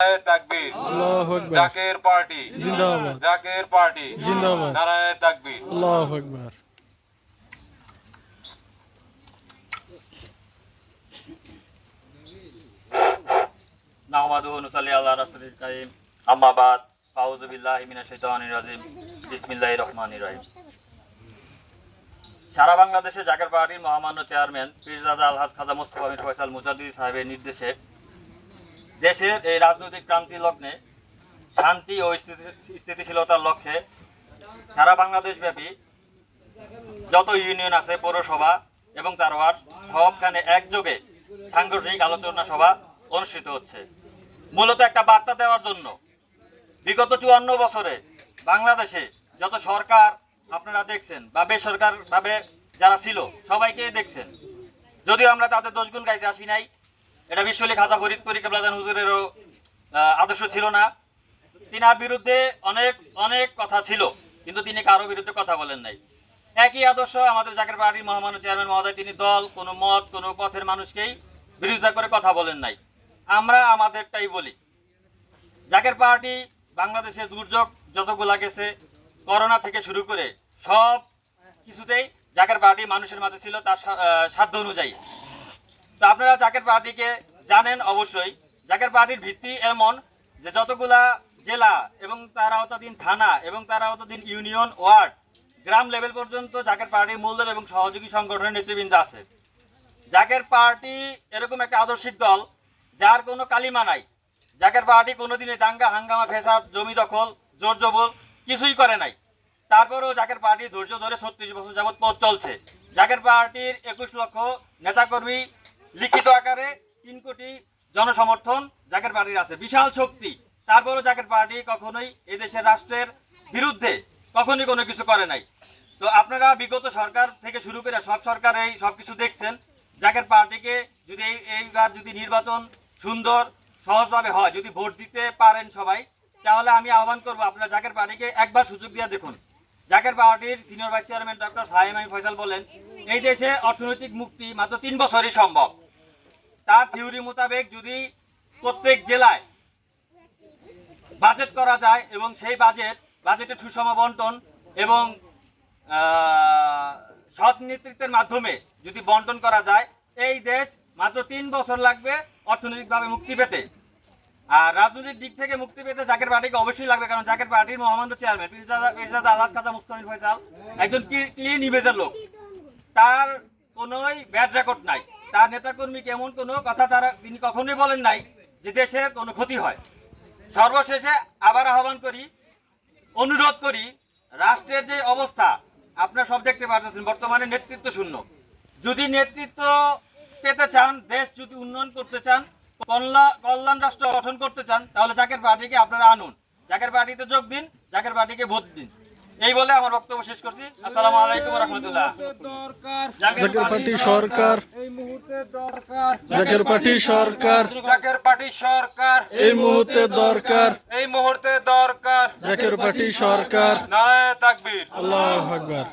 নারায়ে তাকবীর। আল্লাহু আকবার। জাকের পার্টি। জিন্দাবাদ। জাকের পার্টি। জিন্দাবাদ। নারায়ে তাকবীর। আল্লাহু আকবার। নাহমাদুহু নুসাল্লি আল্লাহ রাসূলিল কারীম। আম্মা বাদ। আউযু বিল্লাহি মিনাশ শাইতানির রাজিম। বিসমিল্লাহির রহমানির রহিম। সারা বাংলাদেশে জাকের পার্টির মহামান্য চেয়ারম্যান পীরজাদা আলহাজ খাজা মোস্তফা মির ফয়সাল মুজাদ্দিদ সাহেবের নির্দেশে দেশের এই রাজনৈতিক ক্রান্তি লগ্নে শান্তি ও স্থিতি- স্থিতিশীলতার লক্ষ্যে সারা বাংলাদেশ ব্যাপী যত ইউনিয়ন আছে, পৌরসভা এবং তার ওয়ার্ড সবখানে একযোগে সাংগঠনিক আলোচনা সভা অনুষ্ঠিত হচ্ছে। মূলত একটা বার্তা দেওয়ার জন্য বিগত চুয়ান্ন বছরে বাংলাদেশে যত সরকার আপনারা দেখছেন বা বেসরকারভাবে যারা ছিল সবাইকে দেখছেন। যদিও আমরা তাদের দোষগুণ গাইতে আসি নাই এটা বিশ্বলি খাজা ফরিদপুরি কেবলাদান হুজুরেরও আহ, আদর্শ ছিল না। তিনার বিরুদ্ধে অনেক অনেক কথা ছিল কিন্তু তিনি কারও বিরুদ্ধে কথা বলেন নাই। একই আদর্শ আমাদের জাকের পার্টির মহামান্য চেয়ারম্যান মহোদয় তিনি দল কোনো মত কোনো পথের মানুষকেই বিরোধিতা করে কথা বলেন নাই। আমরা আমাদেরটাই বলি জাকের পার্টি বাংলাদেশে দুর্যোগ যতগুলা গেছে করোনা থেকে শুরু করে সব কিছুতেই জাকের পার্টি মানুষের মাঝে ছিল তার সাধ্য অনুযায়ী। আপনারা জাকের পার্টিকে জানেন অবশ্যই। জাকের পার্টির ভিত্তি এমন যে যতগুলা জেলা এবং তার আওতাধীন থানা এবং তার আওতাধীন ইউনিয়ন, ওয়ার্ড, গ্রাম লেভেল পর্যন্ত জাকের পার্টির মূলদল এবং সহযোগী সংগঠনের নেতৃবৃন্দ আছে। জাকের পার্টি এরকম একটা আদর্শিক দল, যার কোনো কালিমা নাই। জাকের পার্টি কোনোদিনে দাঙ্গা, হাঙ্গামা ফেসাদ জমি দখল, জোর জবল কিছুই করে নাই। তারপরেও জাকের পার্টি ধৈর্য ধরে ছত্রিশ বছর যাবৎ পথ চলছে। জাকের পার্টির একুশ লক্ষ নেতাকর্মী লিখিত আকারে তিন কোটি জনসমর্থন জাকের পার্টির আছে। বিশাল শক্তি। তারপরও জাকের পার্টি কখনোই এদেশের রাষ্ট্রের বিরুদ্ধে কখনোই কোনো কিছু করে নাই। তো আপনারা বিগত সরকার থেকে শুরু করে সব সরকার এই সব কিছু দেখছেন। জাকের পার্টিকে যদি এই এইবার যদি নির্বাচন সুন্দর, সহজভাবে হয়, যদি ভোট দিতে পারেন সবাই, তাহলে আমি আহ্বান করব আপনারা জাকের পার্টিকে একবার সুযোগ দিয়ে দেখুন। জাকের পার্টির senior vice chairman doctor Saiham আমি ফয়সাল বলেন, এই দেশে অর্থনৈতিক মুক্তি মাত্র তিন বছরই সম্ভব। তার থিওরি মোতাবেক যদি প্রত্যেক জেলায় বাজেট করা যায় এবং সেই বাজেট বাজেটের সুষম বন্টন এবং সৎ নেতৃত্বের মাধ্যমে যদি বন্টন করা যায়, এই দেশ মাত্র তিন বছর লাগবে অর্থনৈতিকভাবে মুক্তি পেতে। আর রাজনৈতিক দিক থেকে মুক্তি পেতে জাকের পার্টিকে অবশ্যই লাগবে, কারণ জাকের পার্টির মহামান্য চেয়ারম্যান পিরজাদা আল্লাহ খাজা মুস্তামিন ফয়সাল একজন ক্লিন ইমেজের লোক। তার কোনোই ব্যাড রেকর্ড নাই। তার নেতাকর্মী কেমন কোনো কথা তারা তিনি কখনোই বলেন নাই যে দেশের কোনো ক্ষতি হয়। সর্বশেষে আবার আহ্বান করি, অনুরোধ করি, রাষ্ট্রের যে অবস্থা, আপনারা সব দেখতে পাচ্ছেন বর্তমানে নেতৃত্ব শূন্য। যদি নেতৃত্ব পেতে চান, দেশ যদি উন্নয়ন করতে চান কল্যাণ রাষ্ট্র গঠন করতে চান তাহলে জাকের পার্টিকে আপনারা আনুন। জাকের পার্টিতে যোগ দিন জাকের পার্টিকে ভোট দিন। এই বলে আমার বক্তব্য শেষ করছি। আসসালামু আলাইকুম রহমতুল্লাহ। জাকের পার্টি সরকার। জাকের পার্টি সরকার। জাকের পার্টি সরকার। এই মুহূর্তে দরকার। এই মুহূর্তে দরকার। জাকের পার্টি সরকার। নারায়ে তাকবীর। আল্লাহু আকবার।